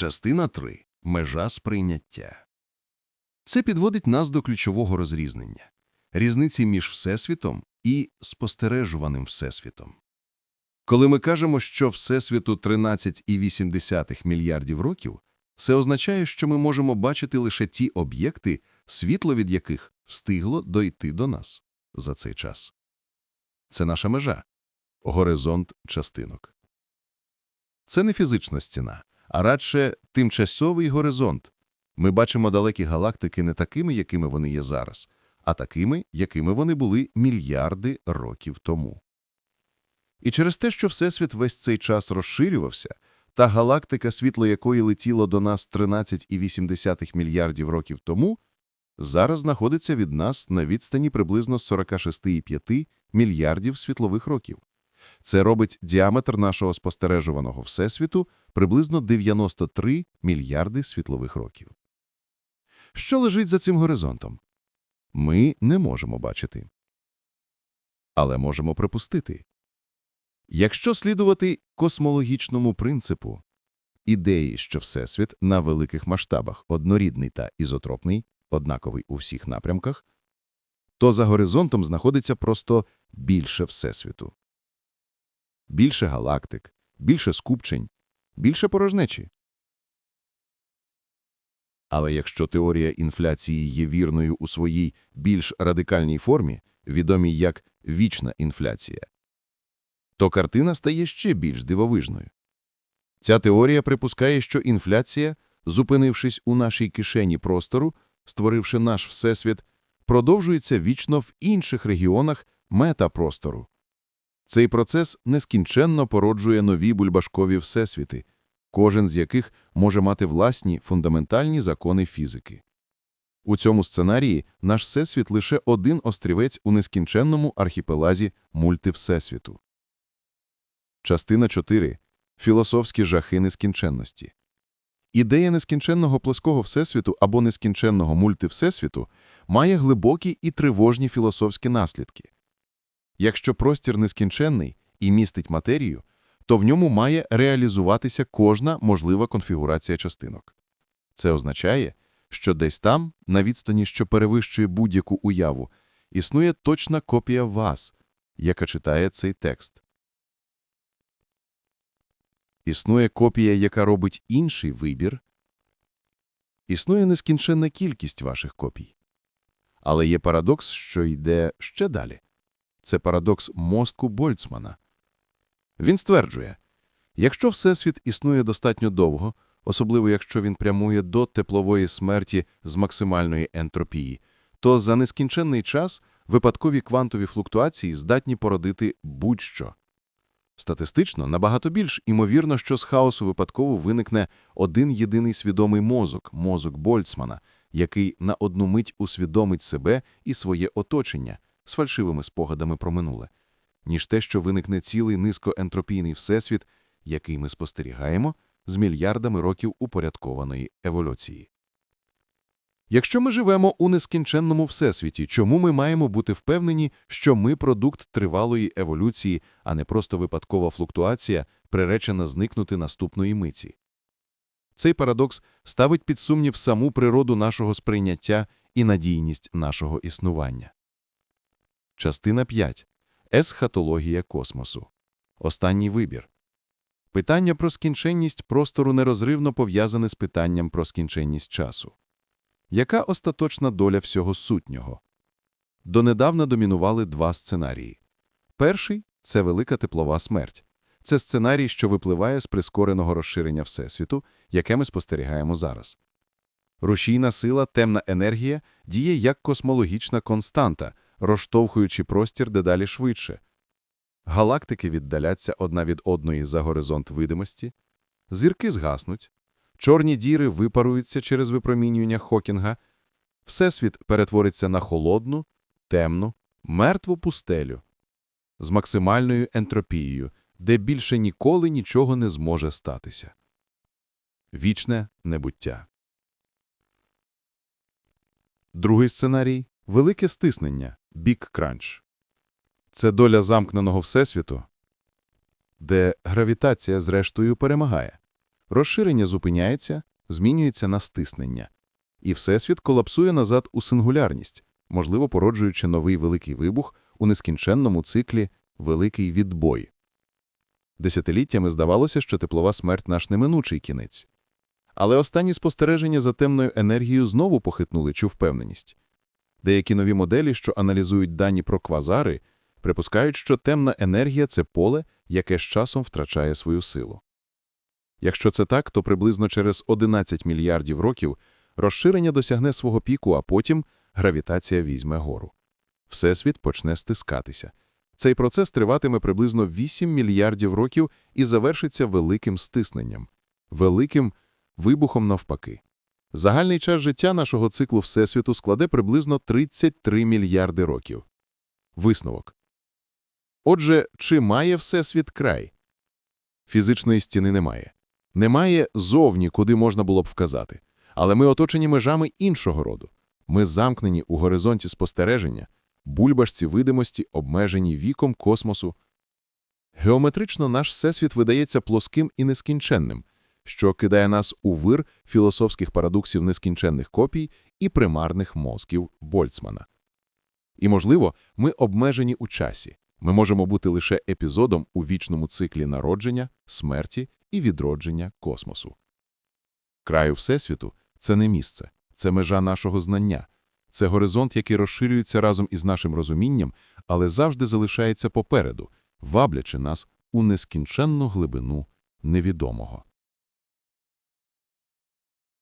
Частина 3. Межа сприйняття. Це підводить нас до ключового розрізнення – різниці між Всесвітом і спостережуваним Всесвітом. Коли ми кажемо, що Всесвіту 13,8 мільярдів років, це означає, що ми можемо бачити лише ті об'єкти, світло від яких встигло дойти до нас за цей час. Це наша межа – горизонт частинок. Це не фізична стіна, а радше тимчасовий горизонт. Ми бачимо далекі галактики не такими, якими вони є зараз, а такими, якими вони були мільярди років тому. І через те, що Всесвіт весь цей час розширювався, та галактика, світло якої летіло до нас 13,8 мільярдів років тому, зараз знаходиться від нас на відстані приблизно 46,5 мільярдів світлових років. Це робить діаметр нашого спостережуваного Всесвіту приблизно 93 мільярди світлових років. Що лежить за цим горизонтом? Ми не можемо бачити. Але можемо припустити. Якщо слідувати космологічному принципу, ідеї, що Всесвіт на великих масштабах однорідний та ізотропний, однаковий у всіх напрямках, то за горизонтом знаходиться просто більше Всесвіту. Більше галактик, більше скупчень, більше порожнечі. Але якщо теорія інфляції є вірною у своїй більш радикальній формі, відомій як вічна інфляція, то картина стає ще більш дивовижною. Ця теорія припускає, що інфляція, зупинившись у нашій кишені простору, створивши наш всесвіт, продовжується вічно в інших регіонах метапростору. Цей процес нескінченно породжує нові бульбашкові всесвіти, кожен з яких може мати власні фундаментальні закони фізики. У цьому сценарії наш всесвіт лише один острівець у нескінченному архіпелазі мультивсесвіту. Частина 4. Філософські жахи нескінченності. Ідея нескінченного плоского всесвіту або нескінченного мультивсесвіту має глибокі і тривожні філософські наслідки. Якщо простір нескінченний і містить матерію, то в ньому має реалізуватися кожна можлива конфігурація частинок. Це означає, що десь там, на відстані, що перевищує будь-яку уяву, існує точна копія вас, яка читає цей текст. Існує копія, яка робить інший вибір. Існує нескінченна кількість ваших копій. Але є парадокс, що йде ще далі. Це парадокс мозку Больцмана. Він стверджує, якщо Всесвіт існує достатньо довго, особливо якщо він прямує до теплової смерті з максимальної ентропії, то за нескінченний час випадкові квантові флуктуації здатні породити будь-що. Статистично набагато більш імовірно, що з хаосу випадково виникне один єдиний свідомий мозок, мозок Больцмана, який на одну мить усвідомить себе і своє оточення з фальшивими спогадами про минуле, ніж те, що виникне цілий низькоентропійний всесвіт, який ми спостерігаємо з мільярдами років упорядкованої еволюції. Якщо ми живемо у нескінченному всесвіті, чому ми маємо бути впевнені, що ми продукт тривалої еволюції, а не просто випадкова флуктуація, приречена зникнути наступної миті? Цей парадокс ставить під сумнів саму природу нашого сприйняття і надійність нашого існування. Частина 5. Есхатологія космосу. Останній вибір. Питання про скінченність простору нерозривно пов'язане з питанням про скінченність часу. Яка остаточна доля всього сутнього? Донедавна домінували два сценарії. Перший – це велика теплова смерть. Це сценарій, що випливає з прискореного розширення Всесвіту, яке ми спостерігаємо зараз. Рушійна сила, темна енергія діє як космологічна константа, розштовхуючи простір дедалі швидше. Галактики віддаляться одна від одної за горизонт видимості, зірки згаснуть, чорні діри випаруються через випромінювання Хокінга, Всесвіт перетвориться на холодну, темну, мертву пустелю з максимальною ентропією, де більше ніколи нічого не зможе статися. Вічне небуття. Другий сценарій – велике стиснення, бік кранч. Це доля замкненого всесвіту, де гравітація зрештою перемагає. Розширення зупиняється, змінюється на стиснення. І Всесвіт колапсує назад у сингулярність, можливо, породжуючи новий великий вибух у нескінченному циклі «Великий відбой». Десятиліттями здавалося, що теплова смерть – наш неминучий кінець. Але останні спостереження за темною енергією знову похитнули цю впевненість. Деякі нові моделі, що аналізують дані про квазари, припускають, що темна енергія – це поле, яке з часом втрачає свою силу. Якщо це так, то приблизно через 11 мільярдів років розширення досягне свого піку, а потім гравітація візьме гору. Всесвіт почне стискатися. Цей процес триватиме приблизно 8 мільярдів років і завершиться великим стисненням, великим вибухом навпаки. Загальний час життя нашого циклу Всесвіту складе приблизно 33 мільярди років. Висновок. Отже, чи має Всесвіт край? Фізичної стіни немає. Немає зовні, куди можна було б вказати. Але ми оточені межами іншого роду. Ми замкнені у горизонті спостереження, бульбашці видимості, обмежені віком космосу. Геометрично наш всесвіт видається плоским і нескінченним, що кидає нас у вир філософських парадоксів нескінченних копій і примарних мозків Больцмана. І, можливо, ми обмежені у часі. Ми можемо бути лише епізодом у вічному циклі народження, смерті і відродження космосу. Краю Всесвіту – це не місце, це межа нашого знання, це горизонт, який розширюється разом із нашим розумінням, але завжди залишається попереду, ваблячи нас у нескінченну глибину невідомого.